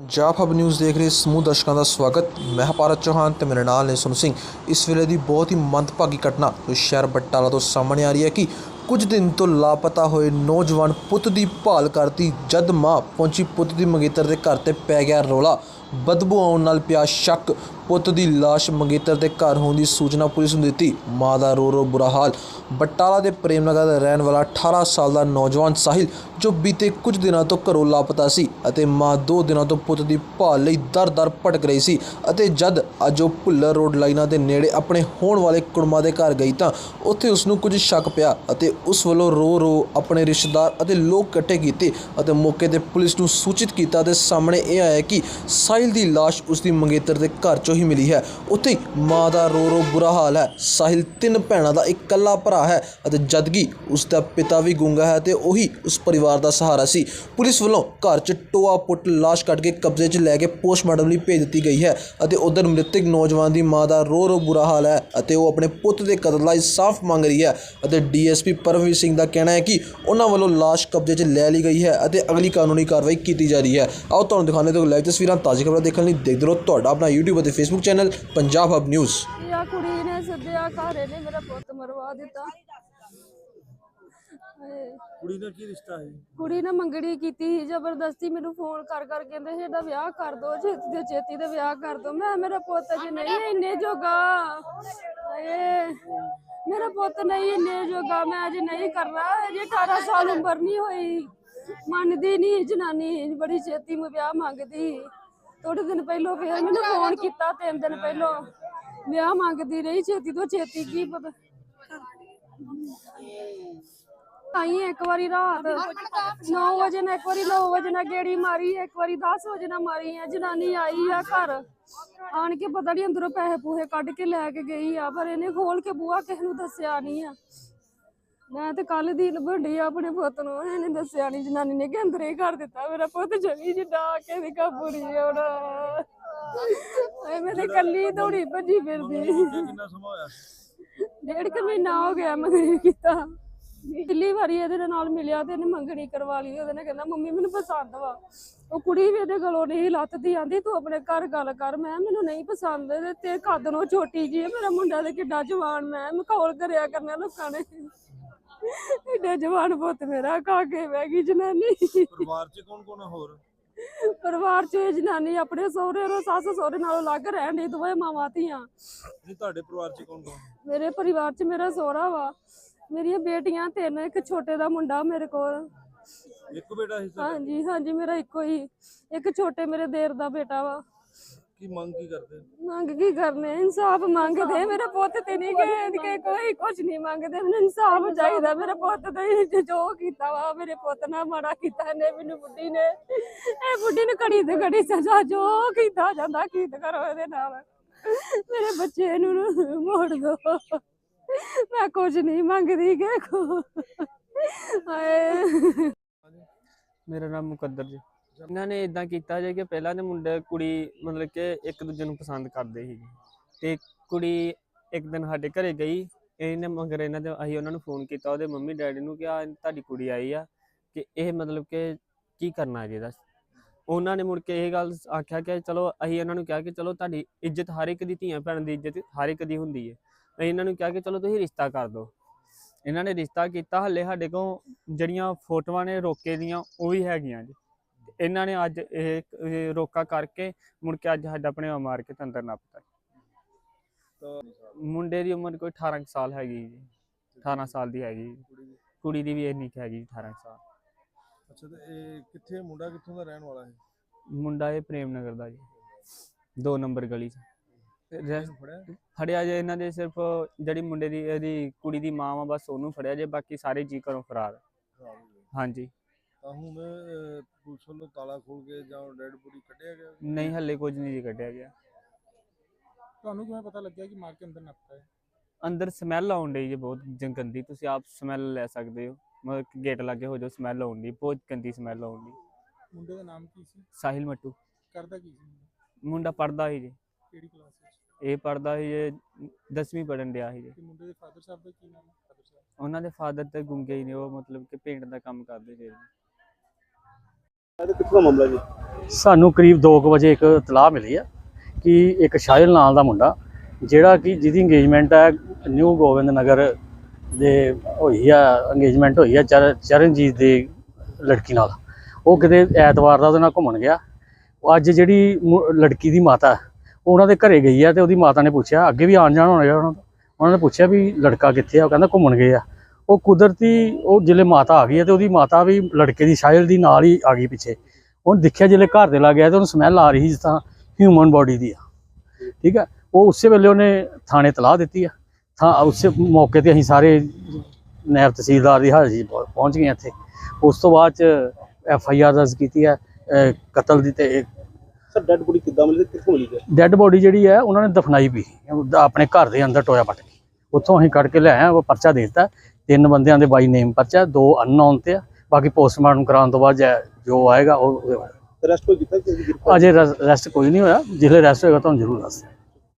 Punjab hub news ਦੇਖ ਰਹੇ ਸਮੂਹ ਦਰਸ਼ਕਾਂ ਦਾ ਸਵਾਗਤ। ਮੈਂ ਹਾਂ ਭਾਰਤ ਚੌਹਾਨ ਤੇ ਮੇਰੇ ਨਾਲ ਨੇ ਸੁਨ ਸਿੰਘ। ਇਸ ਵੇਲੇ ਦੀ ਬਹੁਤ ਹੀ ਮੰਦਭਾਗੀ ਘਟਨਾ ਜੋ ਸ਼ਹਿਰ ਬਟਾਲਾ ਤੋਂ ਸਾਹਮਣੇ ਆ ਰਹੀ ਹੈ ਕਿ ਕੁਝ ਦਿਨ ਤੋਂ ਲਾਪਤਾ ਹੋਏ ਨੌਜਵਾਨ ਪੁੱਤ ਦੀ ਭਾਲ ਕਰਦੀ ਜਦ ਮਾਂ ਪਹੁੰਚੀ ਪੁੱਤ ਦੀ ਮੰਗੇਤਰ ਦੇ ਘਰ ਤੇ ਪੈ ਗਿਆ ਰੌਲਾ। ਬਦਬੂ ਆਉਣ ਨਾਲ ਪਿਆ ਸ਼ੱਕ। ਪੁੱਤ ਦੀ ਲਾਸ਼ ਮੰਗੇਤਰ ਦੇ ਘਰ ਹੋਣ ਦੀ ਸੂਚਨਾ ਪੁਲਿਸ ਨੂੰ ਦਿੱਤੀ। ਮਾਂ ਦਾ ਰੋ ਰੋ ਬੁਰਾ ਹਾਲ। ਬਟਾਲਾ ਦੇ ਪ੍ਰੇਮ ਨਗਰ ਦਾ ਰਹਿਣ ਵਾਲਾ 18 ਸਾਲ ਦਾ ਨੌਜਵਾਨ ਸਾਹਿਲ, ਜੋ ਬੀਤੇ ਕੁਝ ਦਿਨਾਂ ਤੋਂ ਘਰੋਂ ਲਾਪਤਾ ਸੀ ਅਤੇ ਮਾਂ ਦੋ ਦਿਨਾਂ ਤੋਂ ਪੁੱਤ ਦੀ ਭਾਲ ਲਈ ਦਰ-ਦਰ ਭਟਕ ਰਹੀ ਸੀ ਅਤੇ ਜਦ ਅੱਜ ਉਹ ਭੁੱਲਰ ਰੋਡ ਲਾਈਨਾਂ ਦੇ ਨੇੜੇ ਆਪਣੇ ਹੋਣ ਵਾਲੇ ਕੁੜਮਾ ਦੇ ਘਰ ਗਈ ਤਾਂ ਉੱਥੇ ਉਸ ਨੂੰ ਕੁਝ ਸ਼ੱਕ ਪਿਆ ਅਤੇ ਉਸ ਵੱਲੋਂ ਰੋ ਰੋ ਆਪਣੇ ਰਿਸ਼ਤੇਦਾਰ ਅਤੇ ਲੋਕ ਇਕੱਠੇ ਕੀਤੇ ਅਤੇ ਮੌਕੇ ਤੇ ਪੁਲਿਸ ਨੂੰ ਸੂਚਿਤ ਕੀਤਾ। ਤੇ ਸਾਹਮਣੇ ਇਹ ਆਇਆ ਕਿ ਸਾਹਿਲ ਦੀ ਲਾਸ਼ ਉਸ ਦੀ ਮੰਗੇਤਰ ਦੇ ਘਰ ਚੋਂ ਹੀ ਮਿਲੀ ਹੈ। ਉੱਥੇ ਮਾਂ ਦਾ ਰੋ ਰੋ ਬੁਰਾ ਹਾਲ ਹੈ। ਸਾਹਿਲ ਤਿੰਨ ਭੈਣਾਂ ਦਾ ਇਕੱਲਾ ਭਰਾ ਹੈ ਅਤੇ ਜਦਕਿ ਉਸ ਦਾ ਪਿਤਾ ਵੀ ਗੁੰਗਾ ਹੈ ਤੇ ਉਹੀ ਉਸ ਪਰਿਵਾਰ ਦਾ ਸਹਾਰਾ ਸੀ। ਪੁਲਿਸ ਵੱਲੋਂ ਘਰ 'ਚ ਟੋਆ ਪੁੱਟ ਲਾਸ਼ ਕੱਢ ਕੇ ਕਬਜ਼ੇ 'ਚ ਲੈ ਕੇ ਪੋਸਟਮਾਰਟਮ ਲਈ ਭੇਜ ਦਿੱਤੀ ਗਈ ਹੈ ਅਤੇ ਉਧਰ ਮ੍ਰਿਤਕ ਨੌਜਵਾਨ ਦੀ ਮਾਂ ਦਾ ਰੋ ਰੋ ਬੁਰਾ ਹਾਲ ਹੈ ਅਤੇ ਉਹ ਆਪਣੇ ਪੁੱਤ ਦੇ ਕਤਲ ਦਾ ਇਨਸਾਫ ਮੰਗ ਰਹੀ ਹੈ ਅਤੇ ਡੀਐਸਪੀ ਪਰਮਵੀਰ ਸਿੰਘ ਦਾ ਕਹਿਣਾ ਹੈ ਕਿ ਉਹਨਾਂ ਵੱਲੋਂ ਲਾਸ਼ ਕਬਜ਼ੇ 'ਚ ਲੈ ਲਈ ਗਈ ਹੈ ਅਤੇ ਅਗਲੀ ਕਾਨੂੰਨੀ ਕਾਰਵਾਈ ਕੀਤੀ ਜਾ ਰਹੀ ਹੈ। ਆਓ ਤੁਹਾਨੂੰ ਦਿਖਾਉਂਦੇ ਤੋਂ ਲਾਈਵ ਤਸਵੀਰਾਂ ਤਾਜ਼ੀ ਖਬਰਾਂ ਦੇਖਣ ਲਈ ਦੇਖਦੇ ਰਹੋ ਤੁਹਾਡਾ ਆਪਣਾ YouTube ਅਤੇ Facebook channel Punjab hub news ਇਹ ਆ ਕੁੜੀ ਨੇ ਸੱਦਿਆ ਘਰੇ ਨੇ ਮੇਰਾ ਪੁੱਤ ਮਰਵਾ ਦਿੱਤਾ। ਹਾਏ। ਕੁੜੀ ਨਾਲ ਕੀ ਰਿਸ਼ਤਾ ਹੈ? ਕੁੜੀ ਨੇ ਮੰਗਣੀ ਕੀਤੀ ਸੀ ਜ਼ਬਰਦਸਤੀ ਮੈਨੂੰ ਫੋਨ ਕਰ ਕਰ ਕਹਿੰਦੇ ਸੀ ਇਹਦਾ ਵਿਆਹ ਕਰ ਦੋ ਛੇਤੀ ਤੋਂ ਛੇਤੀ ਤੇ ਵਿਆਹ ਕਰ ਦੋ। ਮੈਂ ਮੇਰਾ ਪੁੱਤ ਅਜੇ ਨਹੀਂ ਇੰਨੇ ਜੋਗਾ। ਹਾਏ। ਮੇਰਾ ਪੁੱਤ ਨਹੀਂ ਇੰਨੇ ਜੋਗਾ ਮੈਂ ਅਜੇ ਨਹੀਂ ਕਰਨਾ। ਅਜੇ 18 ਸਾਲ ਉਮਰ ਨਹੀਂ ਹੋਈ। ਮੰਨਦੀ ਨਹੀਂ ਜਨਾਨੀ ਬੜੀ ਛੇਤੀ ਮੈਂ ਵਿਆਹ ਮੰਗਦੀ। ਥੋੜੇ ਦਿਨ ਪਹਿਲਾਂ ਫੇਰ ਮੈਨੂੰ ਫੋਨ ਕੀਤਾ ਤਿੰਨ ਦਿਨ ਪਹਿਲਾਂ। ਵਿਆਹ ਮੰਗਦੀ ਰਹੀ ਛੇਤੀ ਤੋਂ ਛੇਤੀ ਕੀ ਪਤਾ। ਆਈ ਇੱਕ ਵਾਰੀ ਰਾਤ। 9 ਵਜੇ ਨਾ ਇੱਕ ਵਾਰੀ 9 ਵਜੇ ਨਾ ਗੇੜੀ ਮਾਰੀ ਇੱਕ ਵਾਰੀ 10 ਵਜੇ ਨਾ ਮਾਰੀ ਆ ਜਨਾਨੀ ਆਈ ਆ ਘਰ। ਆਣ ਕੇ ਪਤਾ ਨਹੀਂ ਅੰਦਰੋਂ ਪੈਸੇ ਪੂਹੇ ਕੱਢ ਕੇ ਲੈ ਕੇ ਗਈ ਆ ਪਰ ਇਹਨੇ ਖੋਲ ਕੇ ਬੂਹਾ ਕਿਸੇ ਨੂੰ ਦੱਸਿਆ ਨਹੀਂ ਆ। ਮੈਂ ਤੇ ਕੱਲ ਦੀ ਲੱਭਣੀ ਆਪਣੇ ਪੁੱਤ ਨੂੰ ਇਹਨੇ ਦੱਸਿਆ ਨਹੀਂ ਜਨਾਨੀ ਨੇ ਕਿ ਅੰਦਰ ਹੀ ਕਰ ਦਿੱਤਾ ਮੇਰਾ ਪੁੱਤ ਜਮੀ ਜਿੱਡਾ ਕੇ ਦੀ ਕਾਬੂਰੀ ਆਉਣਾ ਐ ਮੈਂ ਤੇ ਕੱਲੀ ਦੌੜੀ ਭੱਜੀ ਫਿਰਦੀ। ਕਿੰਨਾ ਸਮਾਂ ਹੋਇਆ ਡੇਢ ਕੁ ਮਹੀਨਾ ਹੋ ਗਿਆ ਮੰਗਣੀ ਕੀਤਾ। ਪਹਿਲੀ ਵਾਰੀ ਇਹਦੇ ਨਾਲ ਮਿਲਿਆ ਤੇ ਇਹਨੇ ਮੰਗਣੀ ਕਰਵਾ ਲਈ ਉਹਦੇ ਨੇ ਕਹਿੰਦਾ ਮੰਮੀ ਮੈਨੂੰ ਪਸੰਦ ਵਾ। ਉਹ ਕੁੜੀ ਵੀ ਇਹਦੇ ਗਲੋਂ ਨਹੀਂ ਲੱਥਦੀ ਆਂਦੀ ਤੂੰ ਆਪਣੇ ਘਰ ਗੱਲ ਕਰ ਮੈਂ ਮੈਨੂੰ ਨਹੀਂ ਪਸੰਦ ਤੇ ਕੱਦ ਨੂੰ ਛੋਟੀ ਜੀ ਮੇਰਾ ਮੁੰਡਾ ਤੇ ਕਿੱਡਾ ਜਵਾਨ ਮੈਂ ਮਖੌਲ ਕਰਿਆ ਕਰਨਾ ਲੋਕਾਂ ਨੇ। ਏਡਾ ਜਵਾਨ ਪੁੱਤ ਮੇਰਾ ਖਾ ਕੇ ਬਹਿ ਗਈ ਜਨਾਨੀ। ਪਰਿਵਾਰ 'ਚ ਕੌਣ ਕੌਣ ਹੋਰ? ਪਰਿਵਾਰ ਚ ਇਹ ਜਨਾਨੀ ਆਪਣੇ ਸਹੁਰੇ ਰੋ ਸੱਸ ਸਹੁਰੇ ਨਾਲੋਂ ਅਲੱਗ ਰਹਿਣ ਦੀ ਦੋਵੇਂ ਮਾਵਾਂ ਧੀਆਂ। ਨਹੀਂ ਤੁਹਾਡੇ ਪਰਿਵਾਰ 'ਚ ਕੌਣ ਕੌਣ ਮੇਰੇ ਪਰਿਵਾਰ 'ਚ ਮੇਰਾ ਸਹੁਰਾ ਵਾ। ਮੇਰੀਆਂ ਬੇਟੀਆਂ ਤਿੰਨ ਇੱਕ ਛੋਟੇ ਦਾ ਮੁੰਡਾ ਮੇਰੇ ਕੋਲ। ਇੱਕ ਬੇਟਾ ਸੀ ਤੁਹਾਡਾ? ਹਾਂਜੀ ਹਾਂਜੀ ਮੇਰਾ ਇੱਕੋ ਹੀ। ਇੱਕ ਛੋਟੇ ਮੇਰੇ ਦੇਰ ਦਾ ਬੇਟਾ ਵਾ। ਕੀ ਮੰਗ ਕੀ ਕਰਦੇ ਮੰਗ ਕੀ ਕਰਨੇ? ਇਨਸਾਫ ਮੰਗਦੇ ਮੇਰੇ ਪੁੱਤ ਤੇ ਨਹੀਂ ਗਏ ਕਿ ਕੋਈ ਕੁਝ ਨਹੀਂ ਮੰਗਦੇ। ਮੈਨੂੰ ਇਨਸਾਫ ਚਾਹੀਦਾ। ਮੇਰੇ ਪੁੱਤ ਤੇ ਜੋ ਕੀਤਾ ਵਾ ਮੇਰੇ ਪੁੱਤ ਨਾਲ ਮਾੜਾ ਕੀਤਾ ਨੇ ਮੈਨੂੰ ਬੁੱਢੀ ਨੇ। ਇਹ ਬੁੱਢੀ ਨੂੰ ਘੜੀ ਤੇ ਘੜੀ ਸਜ਼ਾ ਜੋ ਕੀਤਾ ਜਾਂਦਾ ਕੀਤ ਕਰੋ ਇਹਦੇ ਨਾਲ। ਮੇਰੇ ਬੱਚੇ ਨੂੰ ਮੋੜ ਦੋ। ਮੈਂ ਕੁਝ ਨਹੀਂ ਮੰਗਦੀ ਕਿ ਕੋ। ਹਾਏ। ਮੇਰਾ ਨਾਮ ਮੁਕੱਦਰ ਜੀ। ਇਹਨਾਂ ਨੇ ਇਦਾਂ ਕੀਤਾ ਜੇ ਕਿ ਪਹਿਲਾਂ ਦੇ ਮੁੰਡੇ ਕੁੜੀ ਮਤਲਬ ਕਿ ਇੱਕ ਦੂਜੇ ਨੂੰ ਪਸੰਦ ਕਰਦੇ ਸੀ ਤੇ ਕੁੜੀ ਇੱਕ ਦਿਨ ਸਾਡੇ ਘਰੇ ਗਈ, ਇਹਨੇ ਮਗਰ ਇਹਨਾਂ ਦੇ ਅਸੀਂ ਉਹਨਾਂ ਨੂੰ ਫੋਨ ਕੀਤਾ, ਉਹਦੇ ਮੰਮੀ ਡੈਡੀ ਨੂੰ ਕਿ ਆ ਤੁਹਾਡੀ ਕੁੜੀ ਆਈ ਆ, ਕਿ ਇਹ ਮਤਲਬ ਕਿ ਕੀ ਕਰਨਾ ਹੈ ਇਹਦਾ ਉਹਨਾਂ ਨੇ ਮੁੜ ਕੇ ਇਹ ਗੱਲ ਆਖਿਆ ਕਿ ਚਲੋ ਅਸੀਂ ਇਹਨਾਂ ਨੂੰ ਕਿਹਾ ਕਿ ਚਲੋ ਤੁਹਾਡੀ ਇੱਜ਼ਤ ਹਰ ਇੱਕ ਦੀ ਧੀਆਂ ਭੈਣ ਦੀ ਇੱਜ਼ਤ ਹਰ ਇੱਕ ਦੀ ਹੁੰਦੀ ਹੈ ਅਸੀਂ ਇਹਨਾਂ ਨੂੰ ਕਿਹਾ ਕਿ ਚਲੋ ਤੁਸੀਂ ਰਿਸ਼ਤਾ ਕਰ ਦਿਓ। ਇਹਨਾਂ ਨੇ ਰਿਸ਼ਤਾ ਕੀਤਾ, ਹੱਲੇ ਸਾਡੇ ਕੋਲ ਜਿਹੜੀਆਂ ਫੋਟੋਆਂ ਨੇ ਰੋਕੇ ਦੀਆਂ, ਉਹ ਵੀ ਹੈਗੀਆਂ ਜੀ। ਇਹਨਾਂ ਨੇ ਅੱਜ ਇਹ ਇਹ ਰੋਕਾ ਕਰਕੇ ਮੁੜ ਕੇ ਅੱਜ ਸਾਡਾ ਆਪਣੇ ਮਾਰ ਕੇ ਤੇ ਅੰਦਰ ਨੱਪਤਾ। ਮੁੰਡੇ ਦੀ ਉਮਰ ਕੋਈ 18 ਕੁ ਸਾਲ ਹੈਗੀ ਜੀ। 18 ਸਾਲ ਦੀ ਹੈਗੀ ਜੀ। ਕੁੜੀ ਦੀ? ਵੀ ਇੰਨੀ ਕੁ ਹੈਗੀ ਜੀ, 18 ਕੁ ਸਾਲ। ਅੱਛਾ ਤੇ ਇਹ ਕਿੱਥੇ ਮੁੰਡਾ ਕਿੱਥੋਂ ਦਾ ਰਹਿਣ ਵਾਲਾ ਹੈ ਮੁੰਡਾ ਇਹ ਪ੍ਰੇਮ ਨਗਰ ਦਾ ਜੀ। ਦੋ ਨੰਬਰ ਗਲੀ 'ਚ। ਇਹਨੂੰ ਫੜਿਆ? ਫੜਿਆ ਜੇ ਇਹਨਾਂ ਦੇ ਸਿਰਫ ਜਿਹੜੀ ਮੁੰਡੇ ਦੀ ਇਹਦੀ ਕੁੜੀ ਦੀ ਮਾਂ ਵਾ ਬਸ ਉਹਨੂੰ ਫੜਿਆ ਜੇ ਬਾਕੀ ਸਾਰੇ ਜੀ ਘਰੋਂ ਫਰਾਰ। ਖਰਾਬ ਹੋ ਗਿਆ ਹਾਂਜੀ। ਤਾਂ ਹੁਣ ਅਹ, ਪੁਲਿਸ ਵੱਲੋਂ ਤਾਲਾ ਖੋਲ ਕੇ ਜਾਂ ਡੈਡ ਬੋਡੀ ਕੱਢਿਆ ਗਿਆ? ਨਹੀਂ ਹੱਲੇ ਕੁਝ ਨਹੀਂ ਜੀ ਕੱਢਿਆ ਗਿਆ। ਤੁਹਾਨੂੰ ਕਿਵੇਂ ਪਤਾ ਲੱਗਿਆ ਕਿ ਮਾਰ ਕੇ ਅੰਦਰ ਨੱਪਤਾ ਹੈ? ਅੰਦਰ ਸਮੈਲ ਆਉਣ ਡਈ ਜੀ ਬਹੁਤ ਜ- ਗੰਦੀ ਤੁਸੀਂ ਆਪ ਸਮੈਲ ਲੈ ਸਕਦੇ ਹੋ। ਮਤਲਬ ਕਿ ਗੇਟ ਲੱਗੇ ਹੋ ਜੋ ਸਮੈਲ ਆਉਣ ਦੀ ਬਹੁਤ ਗੰਦੀ ਸਮੈਲ ਆਉਣ ਦੀ ਮੁੰਡੇ ਦਾ ਨਾਮ ਕੀ ਸੀ? ਸਾਹਿਲ ਮੱਟੂ। ਕਰਦਾ ਕੀ ਸੀ ਮੁੰਡਾ? ਮੁੰਡਾ ਪੜਦਾ ਸੀ ਜੀ। ਕਿਹੜੀ ਕਲਾਸ ਵਿੱਚ? ਇਹ ਪੜਦਾ ਸੀ ਜੀ 10ਵੀਂ ਪੜਨ ਡਿਆ ਸੀ ਜੀ। ਤੇ ਮੁੰਡੇ ਦੇ ਫਾਦਰ ਸਾਹਿਬ ਦਾ ਕੀ ਨਾਮ ਹੈ? ਫਾਦਰ ਸਾਹਿਬ। ਉਹਨਾਂ ਦੇ ਫਾਦਰ ਤੇ ਗੁੰਗੇ ਹੀ ਨੇ ਉਹ ਮਤਲਬ ਕਿ ਪੇਂਟ ਦਾ ਕੰਮ ਕਰਦੇ ਸੀ ਜੀ ਕਿੱਥੋਂ ਮਾਮਲਾ ਜੀ? ਸਾਨੂੰ ਕਰੀਬ 2 ਵਜੇ ਇੱਕ ਇਤਲਾਹ ਮਿਲੀ ਆ ਕਿ ਇੱਕ ਸ਼ਾਇਲ ਨਾਂ ਦਾ ਮੁੰਡਾ, ਜਿਹੜਾ ਕਿ ਜਿਹਦੀ ਇੰਗੇਜਮੈਂਟ ਹੈ ਨਿਊ ਗੋਬਿੰਦ ਨਗਰ ਦੇ ਹੋਈ ਆ ਇੰਗੇਜਮੈਂਟ ਹੋਈ ਆ ਚਰ- ਚਰਨਜੀਤ ਦੀ ਲੜਕੀ ਨਾਲ। ਉਹ ਕਿਤੇ ਐਤਵਾਰ ਦਾ ਉਹਦੇ ਨਾਲ ਘੁੰਮਣ ਗਿਆ। ਉਹ ਅੱਜ ਜਿਹੜੀ ਮੁ- ਲੜਕੀ ਦੀ ਮਾਤਾ, ਉਹ ਉਹਨਾਂ ਦੇ ਘਰੇ ਗਈ ਆ ਤੇ ਉਹਦੀ ਮਾਤਾ ਨੇ ਪੁੱਛਿਆ, ਅੱਗੇ ਵੀ ਆਣ ਜਾਣ ਹੋਣਾ ਉਹਨਾਂ ਦਾ? ਉਹਨਾਂ ਨੇ ਪੁੱਛਿਆ ਵੀ ਲੜਕਾ ਕਿੱਥੇ ਆ? ਉਹ ਕਹਿੰਦਾ ਘੁੰਮਣ ਗਏ ਆ। ਉਹ ਕੁਦਰਤੀ ਉਹ ਜਿਲੇ ਮਾਤਾ ਆ ਗਈ ਹੈ ਤੇ ਉਹਦੀ ਮਾਤਾ ਵੀ ਲੜਕੇ ਦੀ ਸ਼ਾਇਲ ਦੀ ਨਾਲ ਹੀ ਆ ਗਈ ਪਿੱਛੇ। ਉਹਨੇ ਦੇਖਿਆ ਜਿਲੇ ਘਰ ਦੇ ਲਾ ਗਿਆ ਤੇ ਉਹਨੂੰ ਸਮੈਲ ਆ ਰਹੀ ਸੀ ਜਿਸ ਤਰ੍ਹਾਂ ਹਿਊਮਨ ਬੋਡੀ ਦੀ ਆ। ਠੀਕ ਆ? ਉਹ ਉਸੇ ਵੇਲੇ ਉਹਨੇ ਥਾਣੇ ਤਲਾਹ ਦਿੱਤੀ ਆ। ਥਾਂ ਉਸੇ ਮੌਕੇ ਤੇ ਅਸੀਂ ਸਾਰੇ ਨਾਇਬ ਤਹਿਸੀਲਦਾਰ ਦੀ ਹਾਜ਼ਰੀ ਪਹੁੰਚ ਗਏ ਇੱਥੇ। ਉਸ ਤੋਂ ਬਾਅਦ ਚ ਐਫ ਆਈ ਆਰ ਦਰਜ ਕੀਤੀ ਹੈ ਕਤਲ ਦੀ ਤੇ ਸਰ ਡੈਡ ਬੋਡੀ ਕਿੱਦਾਂ ਮਿਲੀ ਕਿੱਥੋਂ ਮਿਲੀ ਡੈੱਡ ਬੋਡੀ ਜਿਹੜੀ ਹੈ ਉਹਨਾਂ ਨੇ ਦਫਨਾਈ ਵੀ। ਆਪਣੇ ਘਰ ਦੇ ਅੰਦਰ ਟੋਇਆ ਪੱਟ ਉੱਥੋਂ ਅਸੀਂ ਕੱਢ ਕੇ ਲਿਆਏ ਆ ਉਹ ਪਰਚਾ ਦੇ ਦਿੱਤਾ ਤਿੰਨ ਬੰਦਿਆਂ ਦੇ ਬਾਈ ਨੇਮ ਪਰਚਾ ਦੋ ਅਨਨੋਨ ਤੇ ਆ ਬਾਕੀ ਪੋਸਟਮਾਰਟਮ ਕਰਾਉਣ ਤੋਂ ਬਾਅਦ ਜੈ- ਜੋ ਆਏਗਾ ਉਹ। ਰੈਸਟ ਕੋਈ ਕੀਤਾ ਅਜੇ ਰੈਸਟ ਕੋਈ ਨਹੀਂ ਹੋਇਆ ਜਿਹੜੇ ਰੈਸਟ ਹੋਏਗਾ ਤੁਹਾਨੂੰ ਜ਼ਰੂਰ ਦੱਸ।